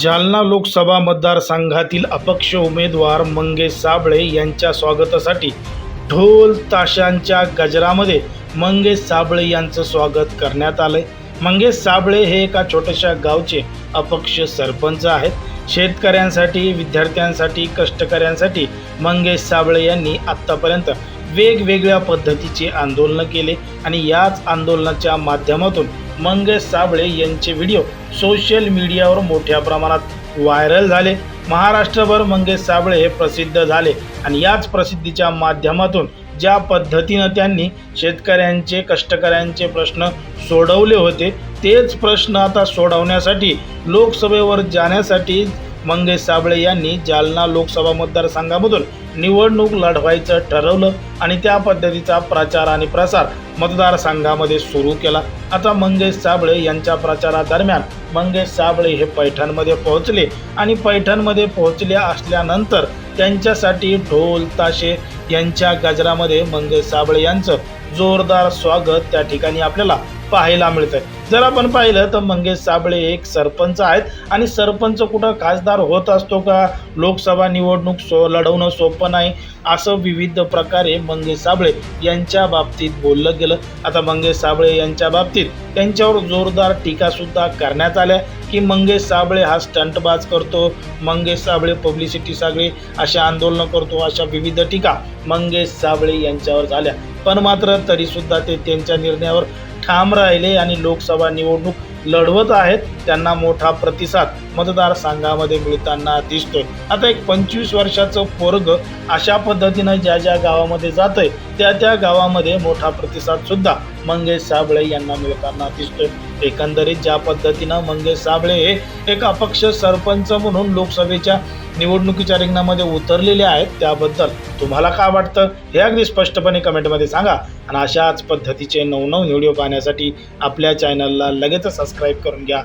जालना लोकसभा मतदारसंघातील अपक्ष उमेदवार मंगेश साबळे यांच्या स्वागतासाठी ढोल ताशांच्या गजरामध्ये मंगेश साबळे यांचं स्वागत करण्यात आलंय. मंगेश साबळे हे एका छोट्याशा गावचे अपक्ष सरपंच आहेत. शेतकऱ्यांसाठी विद्यार्थ्यांसाठी कष्टकऱ्यांसाठी मंगेश साबळे यांनी आत्तापर्यंत वेगवेगळ्या पद्धतीचे आंदोलनं केले आणि याच आंदोलनाच्या माध्यमातून मंगेश साबळे यांचे व्हिडिओ सोशल मीडियावर मोठ्या प्रमाणात व्हायरल झाले. महाराष्ट्रभर मंगेश साबळे हे प्रसिद्ध झाले आणि याच प्रसिद्धीच्या माध्यमातून ज्या पद्धतीनं त्यांनी शेतकऱ्यांचे कष्टकऱ्यांचे प्रश्न सोडवले होते तेच प्रश्न आता सोडवण्यासाठी लोकसभेवर जाण्यासाठी मंगेश साबळे यांनी जालना लोकसभा मतदारसंघामधून निवडणूक लढवायचं ठरवलं आणि त्या पद्धतीचा प्रचार आणि प्रसार मतदारसंघामध्ये सुरू केला. आता मंगेश साबळे यांच्या प्रचारादरम्यान मंगेश साबळे हे पैठणमध्ये पोहोचले आणि पैठणमध्ये पोहोचले असल्यानंतर त्यांच्यासाठी ढोल ताशे यांच्या गजरामध्ये मंगेश साबळे यांचं जोरदार स्वागत त्या ठिकाणी आपल्याला पाहायला मिळतंय. जर आपण पाहिलं तर मंगेश साबळे एक सरपंच आहेत आणि सरपंच कुठं खासदार होत असतो का? लोकसभा निवडणूक सो लढवणं सोपं नाही. असं विविध प्रकारे मंगेश साबळे यांच्या बाबतीत बोललं गेलं. आता मंगेश साबळे यांच्या बाबतीत त्यांच्यावर जोरदार टीकासुद्धा करण्यात आल्या. की मंगेश साबळे हा स्टंटबाज करतो. मंगेश साबळे पब्लिसिटी सागळे अशा आंदोलनं करतो अशा विविध टीका मंगेश साबळे यांच्यावर झाल्या. पण मात्र तरीसुद्धा ते त्यांच्या निर्णयावर ठाम राहिले आणि लोकसभा निवडणूक लढवत आहेत. त्यांना मोठा प्रतिसाद मतदारसंघामध्ये मिळताना दिसतोय. आता एक पंचवीस वर्षाचं पोरग अशा पद्धतीनं ज्या ज्या गावामध्ये जातंय त्या त्या गावामध्ये मोठा प्रतिसाद सुद्धा मंगेश साबळे यांना मिळताना दिसतोय. एकंदरीत ज्या पद्धतीनं मंगेश साबळे हे एक अपक्ष सरपंच म्हणून लोकसभेच्या निवडणुकीच्या रिंगणामध्ये उतरलेले आहेत त्याबद्दल तुम्हाला काय वाटतं? हे अगदी स्पष्टपणे कमेंटमध्ये सांगा. आणि अशाच पद्धतीचे नवनव व्हिडिओ पाहण्यासाठी आपल्या चॅनलला लगेच सबस्क्राईब करून घ्या.